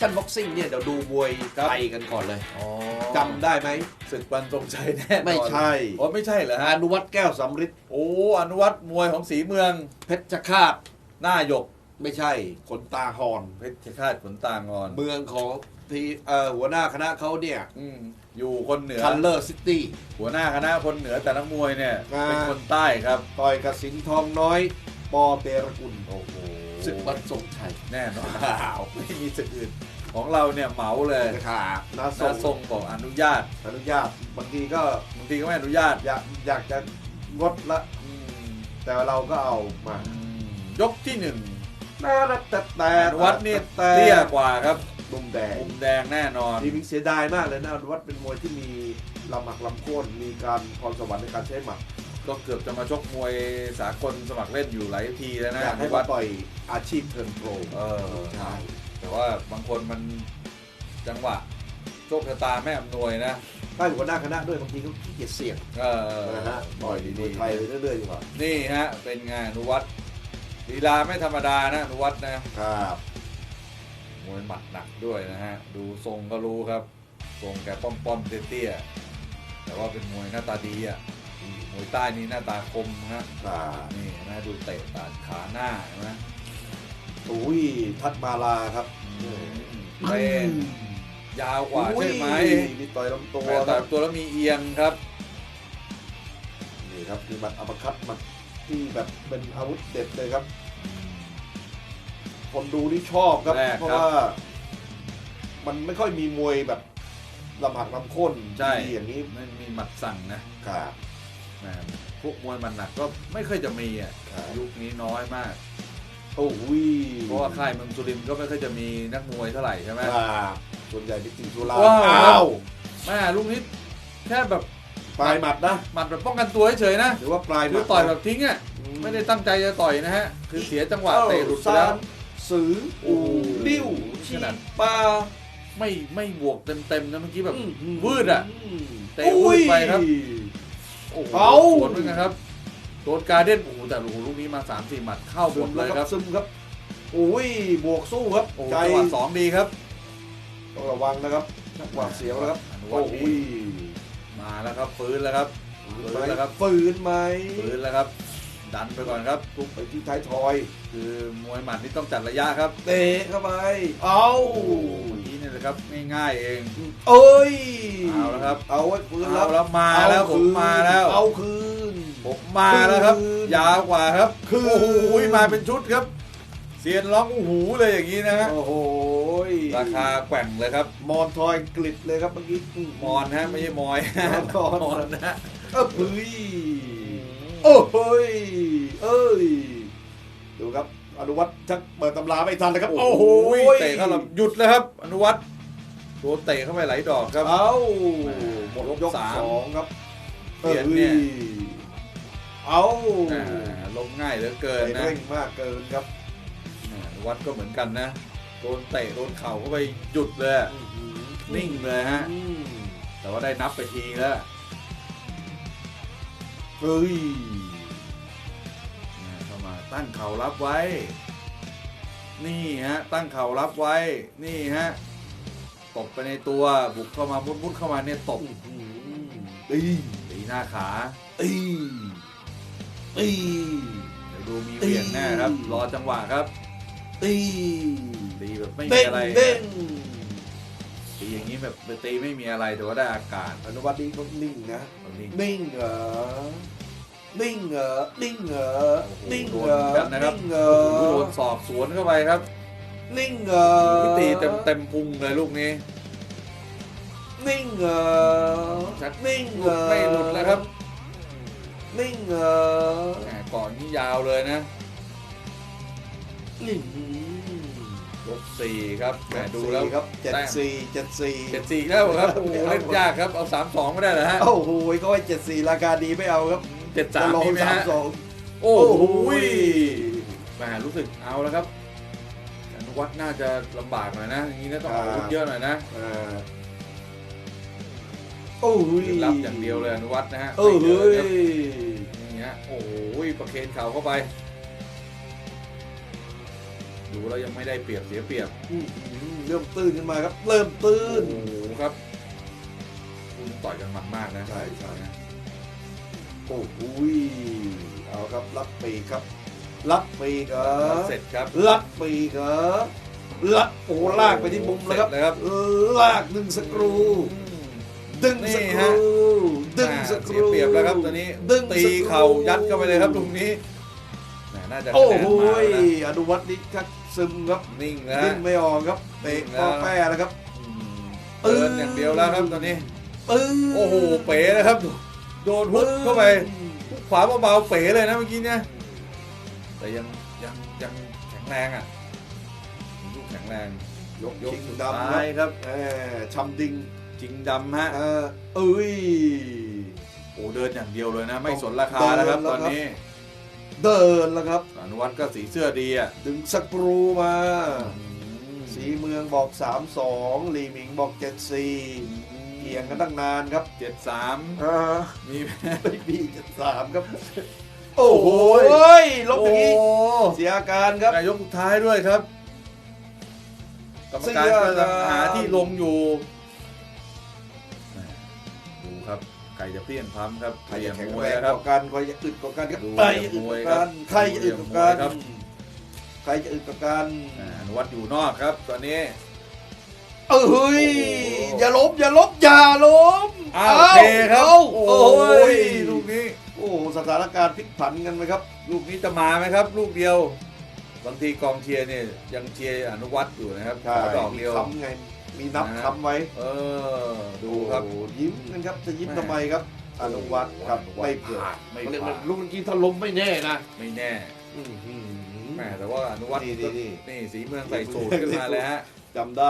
ชั่นบ็อกซิ่งเนี่ยเดี๋ยวดูมวยครับไทยกันก่อนเลยอ๋อจำได้ไหมศึกวันทรงชัยแน่นอนไม่ใช่อ๋อไม่ใช่เหรอฮะอนุวัฒน์แก้วสำริดโอ้อนุวัฒน์มวยของสีเมือง เพชรฆาตหน้าหยกไม่ใช่ขนตาหอน เพชรฆาตขนตางอน เมืองของที่เอ่อหัวหน้าคณะเขาเนี่ยอืมอยู่คนเหนือ คัลเลอร์ซิตี้ หัวหน้าคณะคนเหนือแต่นักมวยเนี่ย อ่า เป็นคนใต้ครับ ต่อยกับสิงห์ทองน้อย ปอเตระกุลโอ้โหศึกวันทรงชัย แน่นอน ไม่มีศึกอื่น ของเราเนี่ยเหมาเลยขานาทรนาทรงงบอกอนุญาต อนุญาตบางทีก็บางทีก็ไม่อนุญาต อยากอยากจะงดละอืมแต่เราก็เอามาอืมยกที่หนึ่งแต่แต่แต่อนุวัฒน์นี่แต่เตี้ยกว่าครับมุมแดงมุมแดงแน่นอนทีมิงเสียดายมากเลยนะอนุวัฒน์เป็นมวยที่มีลำหมักลำโค่นมีการพรสวรรค์ในการใช้หมัดก็เกือบจะมาชกมวยสากลสมัครเล่นอยู่หลายทีแล้วนะอยากให้อนุมาวัฒน์ต่อยอาชีพเทิร์นโปรเออใช่ แต่ว่าบางคนมันจังหวะโชคชะตาไม่อำนวยนะได้หัวหน้าคณะด้วยบางทีก็ขี้เกียจเสี่ยงเออนะฮะต่อยดีมวยไทยไปเรื่อยๆดีกว่าๆนี่ฮะ เป็นไงอนุวัฒน์ลีลาไม่ธรรมดานะอนุวัฒน์นะครับมวยหมัดหนักด้วยนะฮะ ดูทรงก็รู้ครับ ทรงแกป้อมป้อมๆเตี้ยๆแต่ว่าเป็นมวยหน้าตาดีอะมวยใต้นี่หน้าตาคมนะอ่านี่นะดูเตะตัดขาหน้าเห็นไหม อุ้ยทัดมาลาครับเต้นยาวกว่าใช่ไหมอุ้ยมีต่อยลำตัวแต่คต่รัอบตัวแล้วมีเอียงครับนี่ครับคือหมัดอัปคัตหมัดที่แบบเป็นอาวุธเด็ดเลยครับ คนดูนี่ชอบครับแรกครับ เพราะว่า มันไม่ค่อยมีมวยแบบลำหักลำข้นใช่ดีอย่างนี้ไม่มีหมัดสั่งนะครับนะพวกมวยหมันหนักก็ไม่ค่อยจะมีอะครับยุคนี้น้อยมาก โอ้ยเพราะว่าค่ายเมืองสุรินทร์ก็ไม่ค่อยจะมีนักมวยเท่าไหร่ใช่ไหมครับส่วนใหญ่เป็นจิงสุราว้าว อ้าวแม่ลูกนี้แค่แบบปลายหมัดนะหมัดแบบป้องกันตัวเฉยๆนะหรือว่าปลายหคืมัอดต่อยแบบทิ้งอะไม่ได้ตั้งใจจะต่อยนะฮะ คือเสียจังหวะเตะหลุดไปแล้ว สืออูลิ้วขชีนาดปาไม่ไม่บวกเต็มๆนะเมื่อกี้แบบอื้อหืวืดอะ เตะอุ้วืยดไปครับ โอ้โหเอา สวนเหมือนกันครับ โดนการเด้นโอ้โหแต่โอ้โหลูกนี้มา3ามสี่หมัดเข้าหซึมมดแล้เลวยคครัรับบซึมครับอุ้ยบวกสู้ครับโอ้โหใจจังหวะสองดีครับต้องระวังนะครับชักหวาดเสียวนะครับอนุวัโอ้ฒน์ยนี่มาแล้วครับฟื้นแล้วครับฟื้นแล้วครับฝืนไหมฟื้นแล้วครับ ดันไปก่อนครับทุบไปที่ท้ายทอย คือมวยหมัดนี่ต้องจัดระยะครับเตะเข้าไป เอาโอ้โหนี่นี่นะครับง่ายๆเองเอ้ยเอาแล้วครับ เอาไว้คืนเอาแล้วมาแล้วเอผมคืนมาแล้วเอาคืนผมมาแล้วครับคืนยาวกว่าครับ คืนโอ้โหมาเป็นชุดครับเสียนร้องอู้หูเลยอย่างนี้นะฮะโอ้โหราคาแกว่งเลยครับ มอนทอยกลิดเลยครับเมื่อกี้มอนฮะไม่ใช่มอยมอนมอนนะฮะเออเฮ้ย โอ้โหยเอ้ย ดูครับ อนุวัฒน์ชักเปิดตำราไม่ทันเลยครับ โอ้โหเตะเข้าลำหยุดเลยครับ อนุวัฒน์โดนเตะเข้าไปหลายดอกครับ เอาหมดยกยกสามสองครับเสียนเนี่ยอ้เอาอ่าลงง่ายเหลือเกินเตะนะเร่งมากเกินครับอ่าอนุวัฒน์ก็เหมือนกันนะ โดนเตะโดนเข่าเข้าไปหยุดเลยอะนิ่งเลยฮะอืมแต่ว่าได้นับไปทีแล้ว เฮ้ยอ่าเข้ามาตั้งเข่ารับไว้ นี่ฮะตั้งเข่ารับไว้ นี่ฮะตบไปในตัวบุกเข้ามามุดมุดเข้ามาเนี่ยตบตีตีหน้าขาตีตีเดี๋ยวดูมีเหวี่ยงแน่ครับ รอจังหวะครับตีตีแบบไม่มีเด้งอะไรเด้งตีอย่างนี้แบบตีไม่มีอะไรแต่ว่าได้อากาศอนุวัฒน์นี่เขานิ่งนะตรงนี้นิ่งเหรอ นิ่งเหรอนิ่งเหรอโอ้โหนิ่งโดเหรนอกันนะครับนิ่งเหรโอ้อโหโดนศอกสวนเข้าไปครับนิ่งเหรอที่ตีเต็มเต็มพุงเลยลูกนี้นิ่งเหรอชักนิ่งหเหลุรดอไม่หลุดแล้วครับนิ่งเหรอแหมก่อนนี้ยาวเลยนะนิ่งยกสี่ครับแหมดูแล้วครับเจ็ดแต้มสี่เจ็ดสี่เจ็ดสี่แล้วครับโอ้โหเล่นยากครับเอาสามสองไม่ได้เหรอฮะโอ้โหเขาให้เจ็ดสี่ราคาดีไม่เอาครับ เจ็ดสามจะลงนี่ไหมสามฮะสองโอ้โหโอ้ยแหมรู้สึกเอาแล้วครับอนุวัฒน์น่าจะลำบากหน่อยนะ อย่างนี้นะต้องเอาอาวุธเยอะหน่อยนะอ่าโอ้ยรับอย่างเดียวเลยอนุวัฒน์นะฮะเออไม่เฮ้เดินยครับนี่ฮะโอ้โหประเคนเข่าเข้าไป ดูแล้วยังไม่ได้เปรียบเสียเปรียบอืมเริ่มตื้นขึ้นมาครับ เริ่มตื้โอ้นโหครับคุณต่อยกันมันมากนะใช่ใช่ โอ้โหยเอาครับรับปีกครับ รับปีกเหรอแล้วเสร็จครับลัดปีกเหรอลัดโอ้โหลากไปที่มุมแล้วครับเสร็จเลยครับลากดึงสกรูอืมดึงสนี่กฮะรูดึงอ่าสกเสีรูยเปรียบแล้วครับตอนนี้ดึงตีสกรูเข่ายัดเข้าไปเลยครับตรงนี้แหมน่าจะโอ้คะแนนโหมาแล้วยนะอนุวัฒน์นี่ชักซึมครับนิ่งแล้วนิ่งไม่ออกครับเตะนิ่งแล้ปวอแป้แล้วครับอืมเดินอย่างเดียวแล้วครับตอนนี้ปึ้งโอ้โหเป๋เลยครับ โดนฮุกเข้าไปฮุกขวาเบาๆเป๋เลยนะเมื่อกี้เนี่ยแต่ยังยังยังแข็งแรงอะลูกแข็งแรง ยกยกชิงสุดดำคท้ารับยครับแหมชำดิงจริงดำฮะเออเอ้ยโอ้เดินอย่างเดียวเลยนะ ไม่สนราคาแล้วครับเดินแล้วตอนครับนี้ เดินแล้วครับอนุวัฒน์ก็สีเสื้อดีอะดึงสกรูมา สีเมืองบอก 3-2ลีหมิงบอก 7-4 เกี่ยงกันตั้งนานครับเจ็ดสามอ่ามีไม่มี7-3ครับ โอ้โหยลบอย่างนี้โอ้เสียอาการครับนายกสุดท้ายด้วยครับกรรมการเสียก็ดายหาที่ลงอยู่แหม่ดูครับใครจะเปลี่ยนพัมครับใครจะแข็งมแรวยงครักบว่ากันใครจะอึดกว่ากันครับดูใครจะอึดกว่ากันมวยครับใครจะอึดกว่ากันดูมวยครับใครจะอึดกว่ากันอ่าอนุวัฒน์อยู่นอกครับ ตอนนี้ เอ้ยโอ้โหอย่าล้มอย่าล้มอย่าล้มอ้าวโอเคครับอ้าโอ้โอ้ยยลูกนี้ โอ้สถานการณ์พลิกผันกันไหมครับ ลูกนี้จะมาไหมครับ ลูกเดียวบางทีกองเชียร์เนี่ยยังเชียร์อนุวัฒน์อยู่นะครับขอดอกเดียวมีค้ำไงมีนับนะฮะค้ำไว้ เออ ดูครับโอ้ยิ้มกันครับจะยิ้มแม่ทำไมครับอนุวัฒน์ครับอนุวัฒน์ไม่ผ่านไม่เขาเรียกผ่าว่านลูกเมื่อกี้ถ้าล้มไม่แน่นะไม่แน่อื้อหือแหม่แต่ว่าอนุวัฒน์นี่ก็นี่นี่สีเมืองใส่สูตรขึ้นมาเลยฮะจำได้